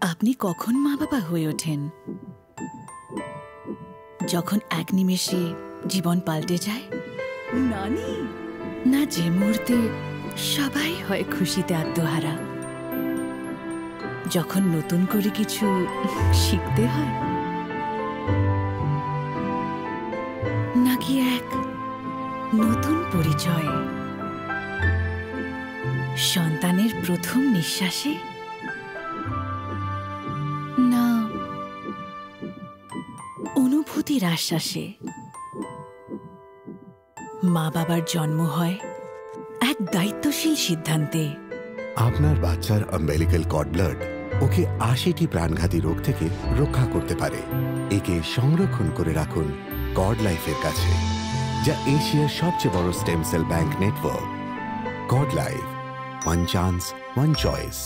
আপনি কখন মা বাবা হয়ে ওঠেন? যখন এক নিমেষে জীবন পাল্টে যায়? নানি! না যে মুহূর্তে সবাই হয় খুশিতে আত্মহারা। যখন নতুন করে কিছু শিখতে হয়? নাকি এক নতুন পরিচয়? সন্তানের প্রথম নিঃশ্বাসে অনুভূতির আশ্বাসে। মা বাবার জন্ম হয় এক দায়িত্বশীল সিদ্ধান্তে। আপনার বাচ্চার আম্বেলিক্যাল কড ব্লাড ওকে আশিটি প্রাণঘাতী রোগ থেকে রক্ষা করতে পারে। একে সংরক্ষণ করে রাখুন কড লাইফের কাছে, যা এশিয়ার সবচেয়ে বড় stem cell bank network cord life one chance one choice